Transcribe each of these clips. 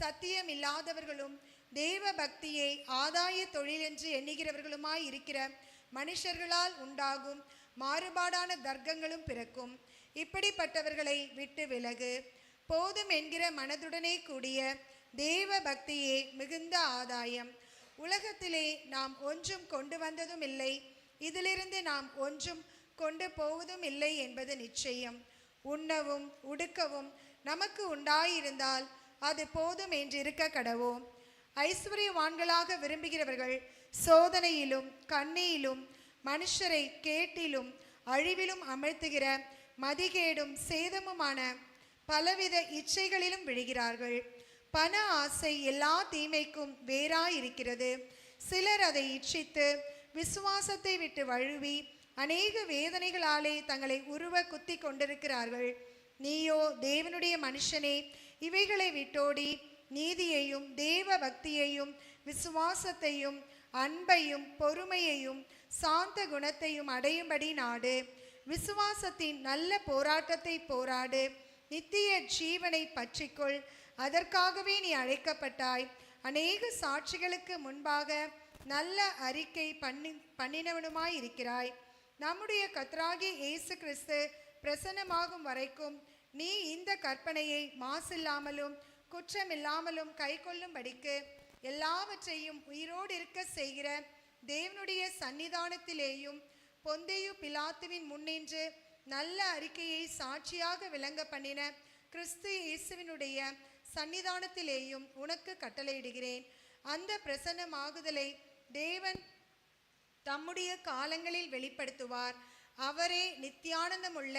சத்தியம் இல்லாதவர்களும் தேவ பக்தியை ஆதாய தொழில் என்று எண்ணுகிறவர்களுமாய் இருக்கிற மனுஷர்களால் உண்டாகும் மாறுபாடான தர்க்கங்களும் பிறக்கும். இப்படிப்பட்டவர்களை விட்டு விலகு. போதும் என்கிற மனதுடனே கூடிய தேவ பக்தியே மிகுந்த ஆதாயம். உலகத்திலே நாம் ஒன்றும் கொண்டு வந்ததும் இல்லை. இதிலிருந்து நாம் ஒன்றும் கொண்டு போவதும் இல்லை என்பது நிச்சயம். உண்ணவும் உடுக்கவும் நமக்கு உண்டாயிருந்தால் அது போதும் என்றிருக்க கடவோம் ஐஸ்வர்யவான்களாக விரும்புகிறவர்கள் சோதனையிலும் கண்ணியிலும் மனுஷரை கேட்டிலும் அழிவிலும் அமர்த்துகிற மதிகேடும் சேதமுமான பலவித இச்சைகளிலும் விழுகிறார்கள். பண ஆசை எல்லா தீமைக்கும் வேறாயிருக்கிறது. சிலர் அதை இச்சித்து விசுவாசத்தை விட்டு வழுவி அநேக வேதனைகளாலே தங்களை உருவ குத்தி கொண்டிருக்கிறார்கள். நீயோ தேவனுடைய மனுஷனே இவைகளை விட்டோடி நீதியையும் தேவ பக்தியையும் விசுவாசத்தையும் அன்பையும் பொறுமையையும் சாந்த குணத்தையும் அடையும்படி நாடு. விசுவாசத்தின் நல்ல போராட்டத்தை போராடு. நித்திய ஜீவனை பற்றிக்கொள். அதற்காகவே நீ அழைக்கப்பட்டாய். அநேக சாட்சிகளுக்கு முன்பாக நல்ல அறிக்கை பண்ணி பண்ணினவனுமாய் இருக்கிறாய். நம்முடைய கத்ராகி இயேசு கிறிஸ்து பிரசன்னமாகும் வரைக்கும் நீ இந்த கற்பனையை மாசில்லாமலும் குற்றமில்லாமலும் கைக்கொள்ளும்படிக்கு எல்லாவற்றையும் உயிரோடு இருக்க செய்கிற தேவனுடைய சன்னிதானத்திலேயும் பொந்தையு பிலாத்துவின் முன்னின்று நல்ல அறிக்கையை சாட்சியாக விளங்க பண்ணின கிறிஸ்து இயேசுவினுடைய சன்னிதானத்திலேயும் உனக்கு கட்டளையிடுகிறேன். அந்த பிரசன்னமாகுதலை தேவன் தம்முடைய காலங்களில் வெளிப்படுத்துவார். அவரே நித்தியானந்தமுள்ள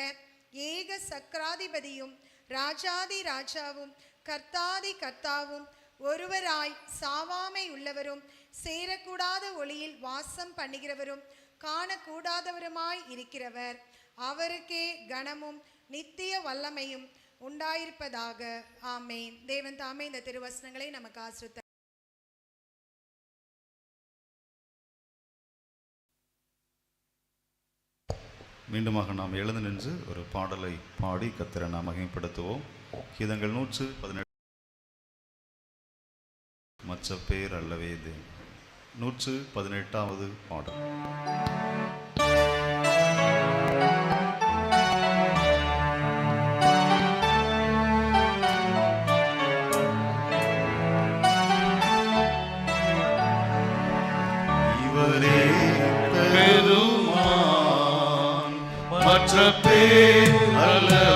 ஏக சக்கராதிபதியும் ராஜாதி ராஜாவும் கர்த்தாதி கர்த்தாவும் ஒருவராய் சாவாமை உள்ளவரும் சேரக்கூடாத ஒளியில் வாசம் பண்ணுகிறவரும் காணக்கூடாதவருமாய் இருக்கிறவர். அவருக்கே கனமும் நித்திய வல்லமையும் உண்டாயிருப்பதாக. ஆமே தேவன் தாமே இந்த திருவசனங்களை நமக்கு ஆசிரித்த மீண்டுமாக நாம் எழுந்து நின்று ஒரு பாடலை பாடி கத்திர நாம் மகிமைப்படுத்துவோம். கீதங்கள் நூற்று பதினெட்டு மற்ற பேர் அல்லவே இது நூற்று பதினெட்டாவது பாடல். மற்ற பேர்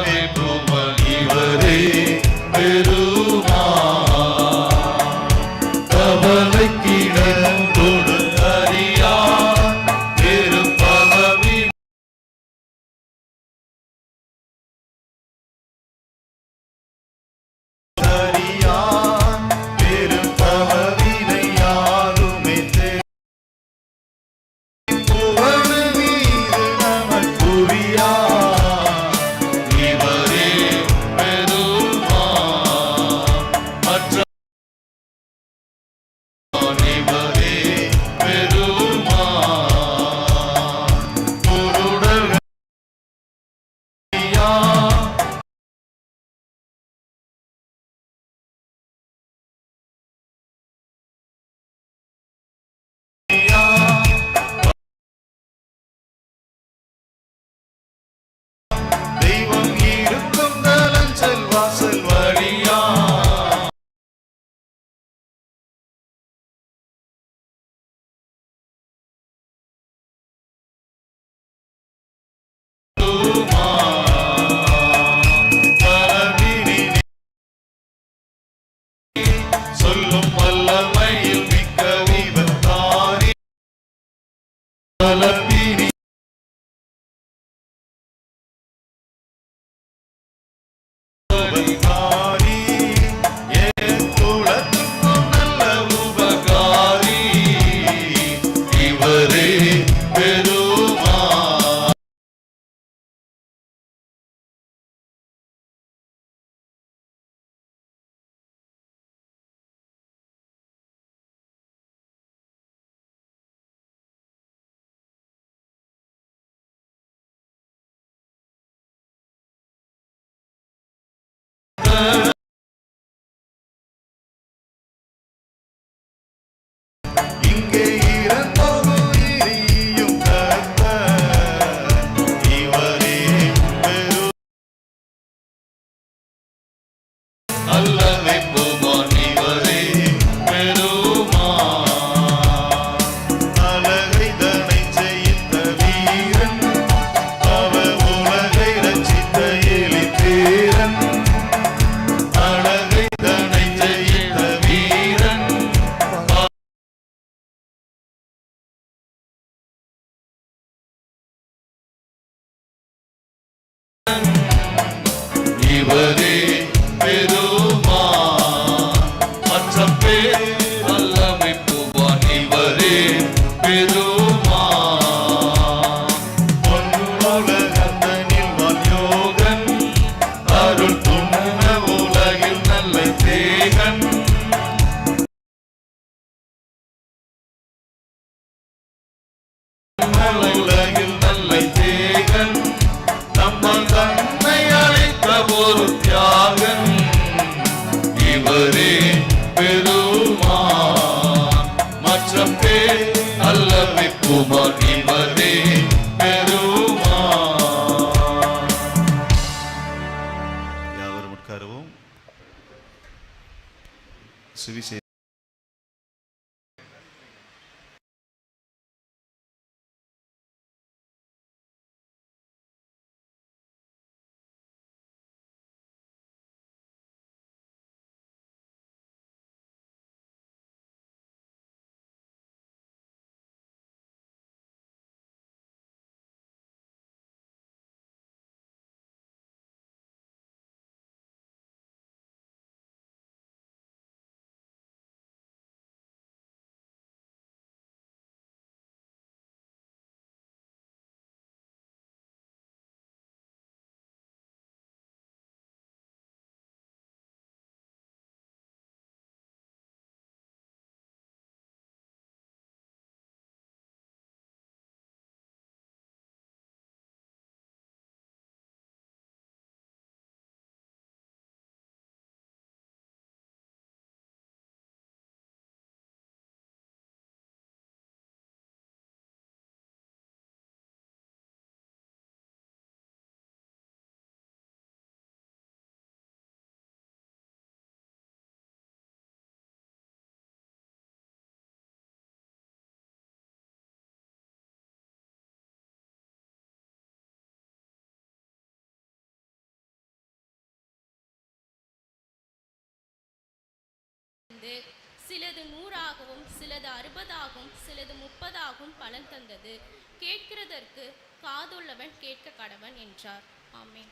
தந்தது. சிலது நூறாகவும் சிலது அறுபதாகவும் சிலது முப்பதாகவும் பலன் தந்தது. கேட்கிறதற்கு காதுள்ளவன் கேட்க கடவன் என்றார். ஆமென்.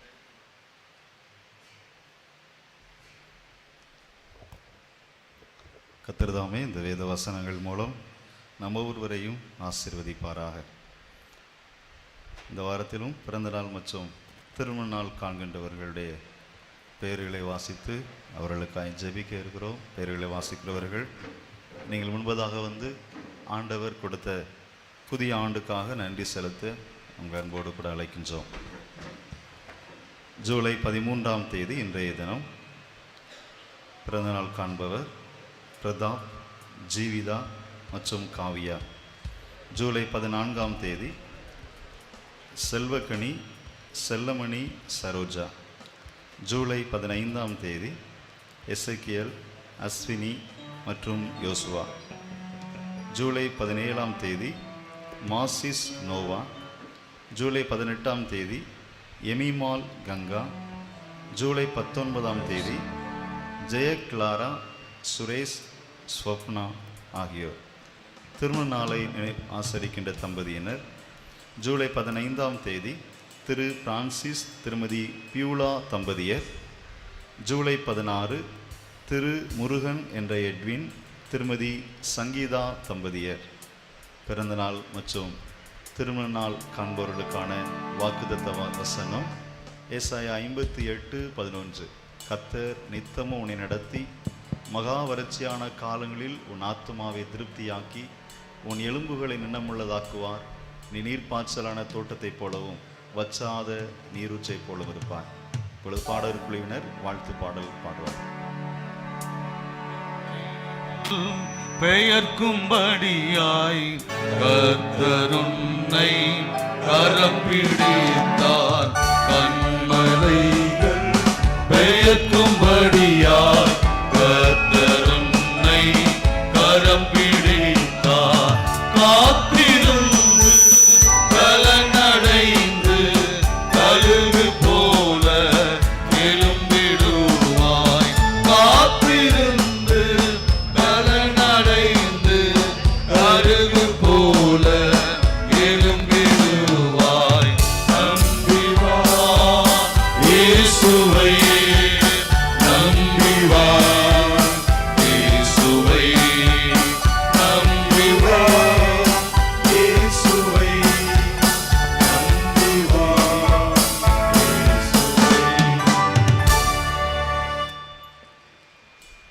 கத்திரதாமே இந்த வேத வசனங்கள் மூலம் நம்ம ஒருவரையும் ஆசீர்வதிப்பாராக. இந்த வாரத்திலும் பிறந்தநாள் மற்றும் திருமண நாள் காண்கின்றவர்களுடைய பேர்களை வாசித்து அவர்களுக்காக ஜெபிக்க இருக்கிறோம். பேர்களை வாசிக்கிறவர்கள் நீங்கள் முன்பதாக வந்து ஆண்டவர் கொடுத்த புதிய ஆண்டுக்காக நன்றி செலுத்த உங்கள் அன்போடு கூட அழைக்கின்றோம். ஜூலை பதிமூன்றாம் தேதி இன்றைய தினம் பிறந்தநாள் காண்பவர் பிரதாப் ஜீவிதா மற்றும் காவியா. ஜூலை பதினான்காம் தேதி செல்வக்கனி செல்லமணி சரோஜா. ஜூலை பதினைந்தாம் தேதி எசக்கியல் அஸ்வினி மற்றும் யோசுவா. ஜூலை பதினேழாம் தேதி மாசிஸ் நோவா. ஜூலை பதினெட்டாம் தேதி எமிமால் கங்கா. ஜூலை பத்தொன்பதாம் தேதி ஜெய கிளாரா சுரேஷ் ஸ்வப்னா ஆகியோர். திருமண நாளை ஆசரிக்கின்ற தம்பதியினர் ஜூலை பதினைந்தாம் தேதி திரு பிரான்சிஸ் திருமதி பியூலா தம்பதியர் ஜூலை பதினாறு திரு முருகன் என்ற எட்வின் திருமதி சங்கீதா தம்பதியர். பிறந்தநாள் மற்றும் திருமண நாள் காண்பவர்களுக்கான வாக்குதத்த வசனம் ஏசாய ஐம்பத்தி எட்டு பதினொன்று. கத்தர் நித்தமும் உன்னை நடத்தி மகா வறட்சியான காலங்களில் உன் ஆத்மாவை திருப்தியாக்கி உன் எலும்புகளை நின்னமுள்ளதாக்குவார் நீ நீர்ப்பாய்ச்சலான தோட்டத்தைப் போலவும் வச்சாத நீருச்சை போலும் இருப்பார் இப்பொழுது பாடல் குழுவினர் வாழ்த்து பாடல் பாடுவார். பெயர்க்கும்படியாய் கர்த்தருன்னை கரப்பிடித்தார். கண்மலைகள் கண்மலை Yeshua.